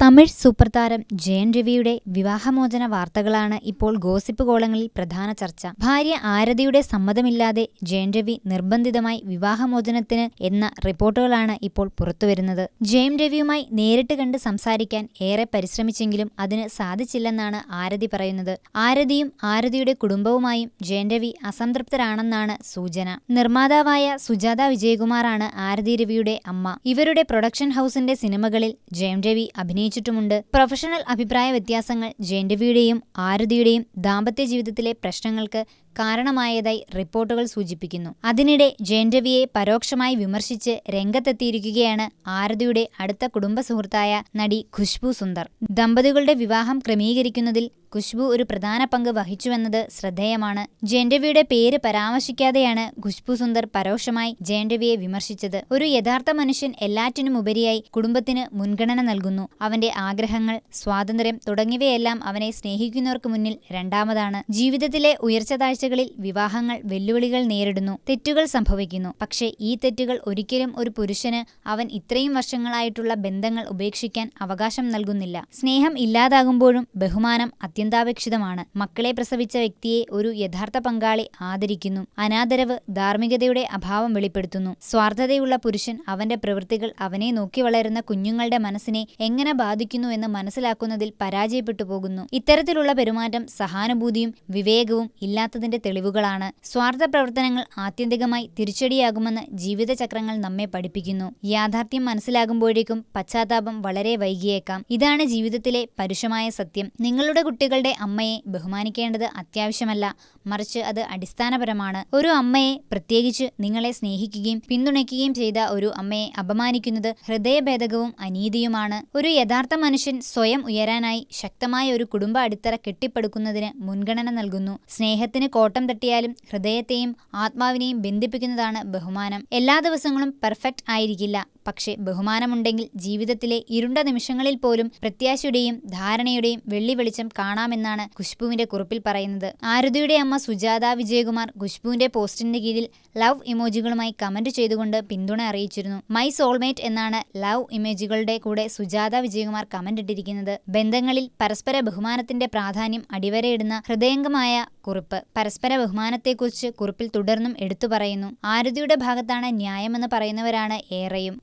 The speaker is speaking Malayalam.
തമിഴ് സൂപ്പർ താരം ജയൻ രവിയുടെ വിവാഹമോചന വാർത്തകളാണ് ഇപ്പോൾ ഗോസിപ്പ് കോളങ്ങളിൽ പ്രധാന ചർച്ച. ഭാര്യ ആരതിയുടെ സമ്മതമില്ലാതെ ജയൻ രവി നിർബന്ധിതമായി വിവാഹമോചനത്തിന് എന്ന റിപ്പോർട്ടുകളാണ് ഇപ്പോൾ പുറത്തുവരുന്നത്. ജയൻ രവിയുമായി നേരിട്ട് കണ്ട് സംസാരിക്കാൻ ഏറെ പരിശ്രമിച്ചെങ്കിലും അതിന് സാധിച്ചില്ലെന്നാണ് ആരതി പറയുന്നത്. ആരതിയും ആരതിയുടെ കുടുംബവുമായും ജയൻ രവി അസംതൃപ്തരാണെന്നാണ് സൂചന. നിർമ്മാതാവായ സുജാത വിജയകുമാറാണ് ആരതി രവിയുടെ അമ്മ. ഇവരുടെ പ്രൊഡക്ഷൻ ഹൗസിന്റെ സിനിമകളിൽ ജയൻ രവി അഭിനയിച്ചിട്ടുമുണ്ട്. പ്രൊഫഷണൽ അഭിപ്രായ വ്യത്യാസങ്ങൾ ജയൻ രവിയുടെയും ആരതിയുടെയും ദാമ്പത്യ ജീവിതത്തിലെ പ്രശ്നങ്ങൾക്ക് കാരണമായതായി റിപ്പോർട്ടുകൾ സൂചിപ്പിക്കുന്നു. അതിനിടെ ജയൻരവിയെ പരോക്ഷമായി വിമർശിച്ച് രംഗത്തെത്തിയിരിക്കുകയാണ് ആരതിയുടെ അടുത്ത കുടുംബ സുഹൃത്തായ നടി ഖുശ്ബു സുന്ദർ. ദമ്പതികളുടെ വിവാഹം ക്രമീകരിക്കുന്നതിൽ ഖുശ്ബു ഒരു പ്രധാന പങ്ക് വഹിച്ചുവെന്നത് ശ്രദ്ധേയമാണ്. ജയൻരവിയുടെ പേര് പരാമർശിക്കാതെയാണ് ഖുശ്ബു സുന്ദർ പരോക്ഷമായി ജയൻരവിയെ വിമർശിച്ചത്. ഒരു യഥാർത്ഥ മനുഷ്യൻ എല്ലാറ്റിനുമുപരിയായി കുടുംബത്തിന് മുൻഗണന നൽകുന്നു. അവന്റെ ആഗ്രഹങ്ങൾ സ്വാതന്ത്ര്യം തുടങ്ങിയവയെല്ലാം അവനെ സ്നേഹിക്കുന്നവർക്ക് മുന്നിൽ രണ്ടാമതാണ്. ജീവിതത്തിലെ ഉയർച്ച താഴ്ചകളിൽ വിവാഹങ്ങൾ വെല്ലുവിളികൾ നേരിടുന്നു തെറ്റുകൾ സംഭവിക്കുന്നു. പക്ഷേ ഈ തെറ്റുകൾ ഒരിക്കലും ഒരു പുരുഷന് അവൻ ഇത്രയും വർഷങ്ങളായിട്ടുള്ള ബന്ധങ്ങൾ ഉപേക്ഷിക്കാൻ അവകാശം നൽകുന്നില്ല. സ്നേഹം ഇല്ലാതാകുമ്പോഴും ബഹുമാനം അത്യന്താപേക്ഷിതമാണ്. മക്കളെ പ്രസവിച്ച വ്യക്തിയെ ഒരു യഥാർത്ഥ പങ്കാളി ആദരിക്കുന്നു. അനാദരവ് ധാർമ്മികതയുടെ അഭാവം വെളിപ്പെടുത്തുന്നു. സ്വാർത്ഥതയുള്ള പുരുഷൻ അവന്റെ പ്രവൃത്തികൾ അവനെ നോക്കി വളരുന്ന കുഞ്ഞുങ്ങളുടെ മനസ്സിനെ എങ്ങനെ ബാധിക്കുന്നു എന്ന് മനസ്സിലാക്കുന്നതിൽ പരാജയപ്പെട്ടു പോകുന്നു. ഇത്തരത്തിലുള്ള പെരുമാറ്റം സഹാനുഭൂതിയും വിവേകവും ഇല്ലാത്തതിന്റെ തെളിവുകളാണ്. സ്വാർത്ഥ പ്രവർത്തനങ്ങൾ ആത്യന്തികമായി തിരിച്ചടിയാകുമെന്ന് ജീവിതചക്രങ്ങൾ നമ്മെ പഠിപ്പിക്കുന്നു. യാഥാർത്ഥ്യം മനസ്സിലാകുമ്പോഴേക്കും പശ്ചാത്താപം വളരെ വൈകിയേക്കാം. ഇതാണ് ജീവിതത്തിലെ പരുഷമായ സത്യം. നിങ്ങളുടെ കുട്ടികളുടെ അമ്മയെ ബഹുമാനിക്കേണ്ടത് അത്യാവശ്യമല്ല. മറിച്ച് അത് അടിസ്ഥാനപരമാണ്. ഒരു അമ്മയെ പ്രത്യേകിച്ച് നിങ്ങളെ സ്നേഹിക്കുകയും പിന്തുണയ്ക്കുകയും ചെയ്ത ഒരു അമ്മയെ അപമാനിക്കുന്നത് ഹൃദയഭേദകവും അനീതിയുമാണ്. ഒരു യഥാർത്ഥ മനുഷ്യൻ സ്വയം ഉയരാനായി ശക്തമായ ഒരു കുടുംബ അടിത്തറ കെട്ടിപ്പടുക്കുന്നതിന് മുൻഗണന നൽകുന്നു. സ്നേഹത്തിന് കോട്ടം തട്ടിയാലും ഹൃദയത്തെയും ആത്മാവിനെയും ബന്ധിപ്പിക്കുന്നതാണ് ബഹുമാനം. എല്ലാ ദിവസങ്ങളും പെർഫെക്റ്റ് ആയിരിക്കില്ല. പക്ഷേ ബഹുമാനമുണ്ടെങ്കിൽ ജീവിതത്തിലെ ഇരുണ്ട നിമിഷങ്ങളിൽ പോലും പ്രത്യാശയുടെയും ധാരണയുടെയും വെള്ളി വെളിച്ചം കാണാമെന്നാണ് ഖുഷ്ബുവിന്റെ കുറിപ്പിൽ പറയുന്നത്. ആരതിയുടെ അമ്മ സുജാത വിജയകുമാർ ഖുഷ്ബുവിന്റെ പോസ്റ്റിന്റെ കീഴിൽ ലവ് ഇമോജികളുമായി കമന്റ് ചെയ്തുകൊണ്ട് പിന്തുണ അറിയിച്ചിരുന്നു. മൈ സോൾമേറ്റ് എന്നാണ് ലവ് ഇമേജുകളുടെ കൂടെ സുജാത വിജയകുമാർ കമന്റ് ഇട്ടിരിക്കുന്നത്. ബന്ധങ്ങളിൽ പരസ്പര ബഹുമാനത്തിന്റെ പ്രാധാന്യം അടിവരയിടുന്ന ഹൃദയംഗമായ കുറിപ്പ്. പരസ്പര ബഹുമാനത്തെക്കുറിച്ച് കുറിപ്പിൽ തുടർന്നും എടുത്തു പറയുന്നു. ആരതിയുടെ ഭാഗത്താണ് ന്യായമെന്ന് പറയുന്നവരാണ് ഏറെയും.